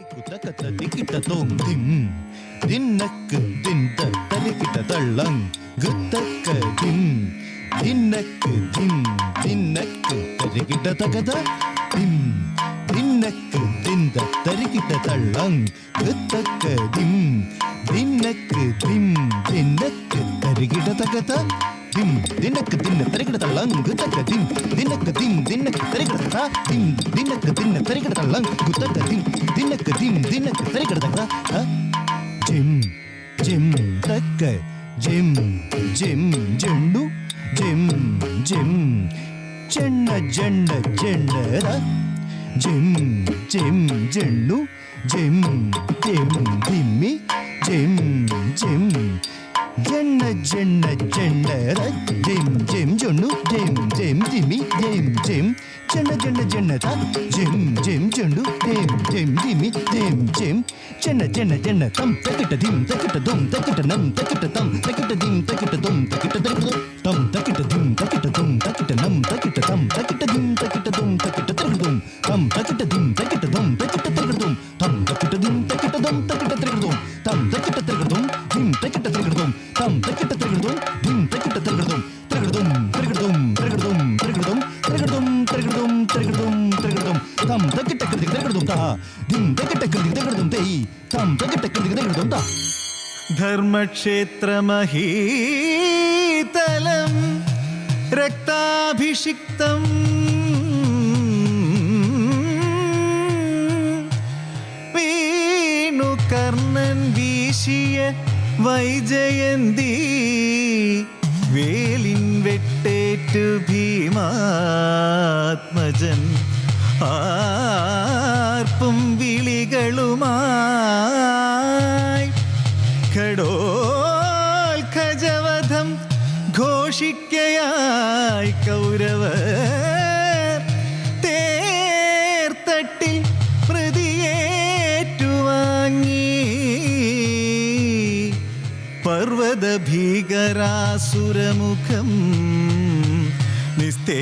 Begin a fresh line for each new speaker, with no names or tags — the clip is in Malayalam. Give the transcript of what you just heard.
കുത്തക്കത്ത തിക്കിട്ട തോം തിം തിന്നക്ക് തിന്ത തലിക്കിട്ട തള്ളം ഗുത്തക്ക തിം തിന്നക്ക് തിം തിന്നക്ക് തലിക്കിട്ട തകത തിം തിന്നക്ക് തിന്ത തലിക്കിട്ട തള്ളം ഗുത്തക്ക തിം തിന്നക്ക് തിം തിന്നക്ക് തരികിട തകത dim dinnak dinna tarikata lang gutaka dim dinnak dim dinnak tarikata ta dim dinnak dinna tarikata lang gutaka dim dinnak dim dinnak tarikata ta ha jim jim tak jim jim jendu jim jim చెండ జెండ జెండర జిమ్ జిమ్ జెండు జిమ్ జిమ్ దిమ్మి జిమ్ జిమ్ జెన్న జెన్న జెండర జెం జెం జొన్ను జెం జెం జిమి జెం జెం జెండ జెండ జెండ జెం జెం జెండు జెం జెం జిమి జెం జెం జెండ జెండ జెండ తం తకిట దిం తకిట దుం తకిట నం తకిట తం తకిట దిం తకిట దుం తకిట తకిట తం తకిట దిం తకిట దుం తకిట నం తకిట తం తకిట దిం తకిట దుం తకిట తకిట దుం తం తకిట దిం తకిట దుం తకిట తకిట దుం తం తకిట దిం తకిట దుం తకిట తకిట దుం తం తకిట తకిట దుం ദിം തക്കിട്ട തക്കിടും തം തക്കിട്ട തക്കിടും ദിം തക്കിട്ട തക്കിടും തക്കിടും തക്കിടും തക്കിടും തക്കിടും തക്കിടും തക്കിടും തക്കിടും തക്കിടും തം തക്കിട്ട തക്കിടും താ ദിം. തക്കിട്ട തക്കിടും തേ തം തക്കിട്ട തക്കിടും താ
ധർമ്മക്ഷേത്രമഹീതലം രക്താഭിഷിക്തം വീണു കർണൻ വീശിയ വൈജയന്തി വേലിൻ വെട്ടേറ്റു ഭീമാത്മജൻ. ആർപ്പും വിളികളുമായി ഘടോൽ ഖജവധം ഘോഷിക്കയായി കൗരവ ഭീകരാസുരമുഖം നിസ്തേ